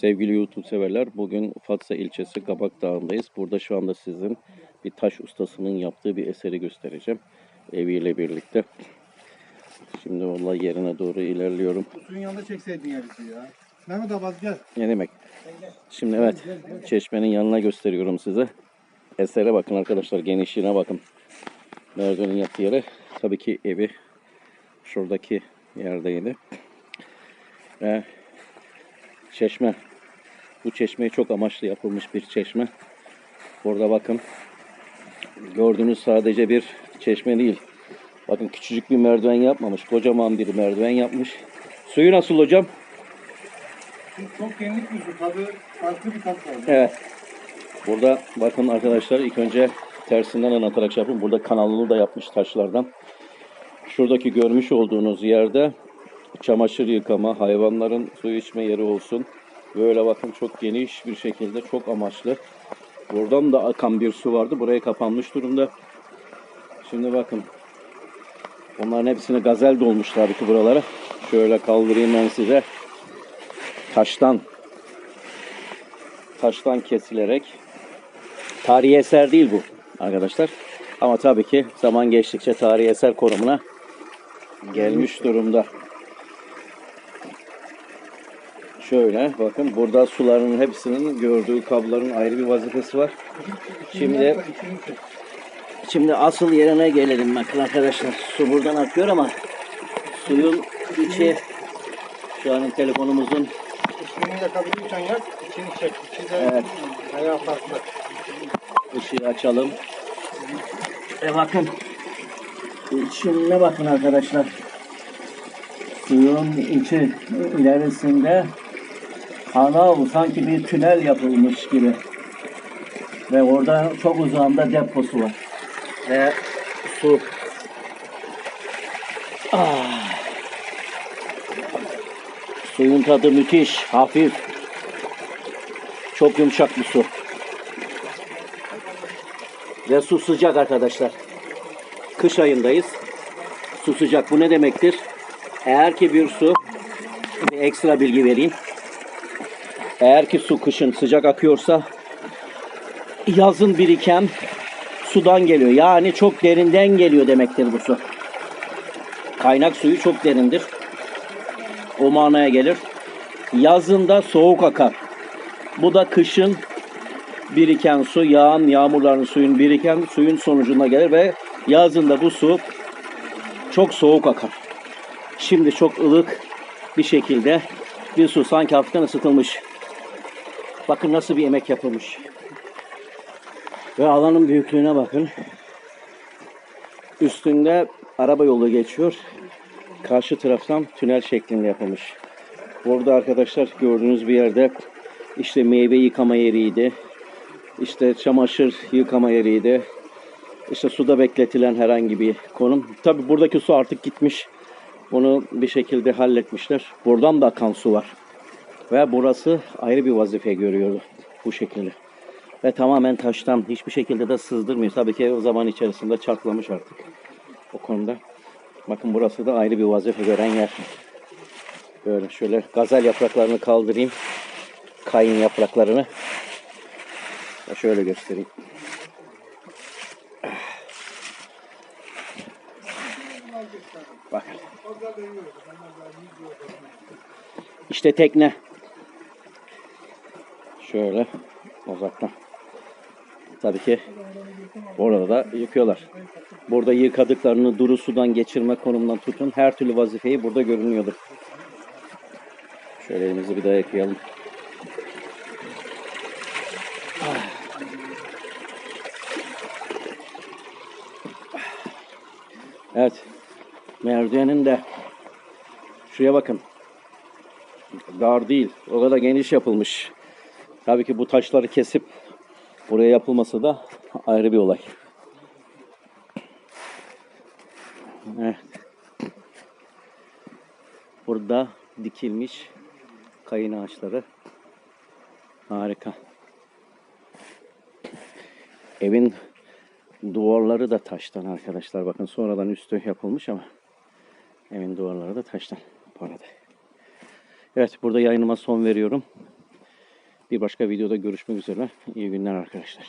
Sevgili YouTube severler, bugün Fatsa ilçesi Kabak Dağı'ndayız. Burada şu anda sizin bir taş ustasının yaptığı bir eseri göstereceğim. Eviyle birlikte. Şimdi vallahi yerine doğru ilerliyorum. Suyun yanında çekseydin ya bizi ya. Mehmet Abbas gel. Ne demek? Şimdi evet, çeşmenin yanına gösteriyorum size. Esere bakın arkadaşlar, genişliğine bakın. Merdivenin yaptığı yere. Tabii ki evi şuradaki yerdeydi. Ve çeşme. Bu çeşmeyi çok amaçlı yapılmış bir çeşme. Burada bakın. Gördüğünüz sadece bir çeşme değil. Bakın küçücük bir merdiven yapmamış. Kocaman bir merdiven yapmış. Suyu nasıl hocam? Çok yenilik bir su. Tadı farklı bir tat var. Evet. Burada bakın arkadaşlar ilk önce tersinden anlatarak şey yapayım. Burada kanalını da yapmış taşlardan. Şuradaki görmüş olduğunuz yerde çamaşır yıkama, hayvanların su içme yeri olsun. Böyle bakın çok geniş bir şekilde çok amaçlı. Buradan da akan bir su vardı. Buraya kapanmış durumda. Şimdi bakın. Onların hepsini gazel dolmuş tabii ki buralara. Şöyle kaldırayım ben size. Taştan taştan kesilerek tarihi eser değil bu arkadaşlar. Ama tabii ki zaman geçtikçe tarihi eser konumuna gelmiş durumda. Şöyle bakın burada suların hepsinin gördüğü kabların ayrı bir vazifesi var. Şimdi şimdi asıl yerine gelelim bakın arkadaşlar. Su buradan akıyor ama suyun içi şu an telefonumuzun İçini yakabiliyorsan yak, içini çek. İçi de Evet. farklı. Işığı açalım. E bakın. İçine bakın arkadaşlar. Suyun içi ilerisinde kanal sanki bir tünel yapılmış gibi. Ve orada çok uzağında deposu var. Ve su. Ah. Suyun tadı müthiş, hafif. Çok yumuşak bir su. Ve su sıcak arkadaşlar. Kış ayındayız. Su sıcak. Bu ne demektir? Eğer ki bir su, bir ekstra bilgi vereyim. Eğer ki su kışın sıcak akıyorsa yazın biriken sudan geliyor. Yani çok derinden geliyor demektir bu su. Kaynak suyu çok derindir. O manaya gelir. Yazında soğuk akar. Bu da kışın biriken su, yağan yağmurların suyun biriken suyun sonucunda gelir ve yazında bu su çok soğuk akar. Şimdi çok ılık bir şekilde bir su sanki hafiften ısıtılmış. Bakın nasıl bir emek yapılmış. Ve alanın büyüklüğüne bakın. Üstünde araba yolu geçiyor. Karşı taraftan tünel şeklinde yapılmış. Burada arkadaşlar gördüğünüz bir yerde işte meyve yıkama yeriydi. İşte çamaşır yıkama yeriydi. İşte suda bekletilen herhangi bir konum. Tabi buradaki su artık gitmiş. Bunu bir şekilde halletmişler. Buradan da akan su var. Ve burası ayrı bir vazife görüyordu bu şekilde. Ve tamamen taştan hiçbir şekilde de sızdırmıyor. Tabii ki o zaman içerisinde çatlamış artık o konuda. Bakın burası da ayrı bir vazife gören yer. Böyle şöyle gazel yapraklarını kaldırayım. Kayın yapraklarını. Şöyle göstereyim. Bakın. İşte tekne. Şöyle uzaktan. Tabii ki orada da yıkıyorlar. Burada yıkadıklarını duru sudan geçirme konumundan tutun her türlü vazifeyi burada görünüyordur. Şöyle elimizi bir daha yıkayalım. Evet. Merdivenin de şuraya bakın. Dar değil. O kadar geniş yapılmış. Tabii ki bu taşları kesip buraya yapılması da ayrı bir olay. Burada dikilmiş kayın ağaçları. Harika. Evin duvarları da taştan arkadaşlar. Bakın sonradan üstü yapılmış ama evin duvarları da taştan bu arada. Evet burada yayınıma son veriyorum. Bir başka videoda görüşmek üzere. İyi günler arkadaşlar.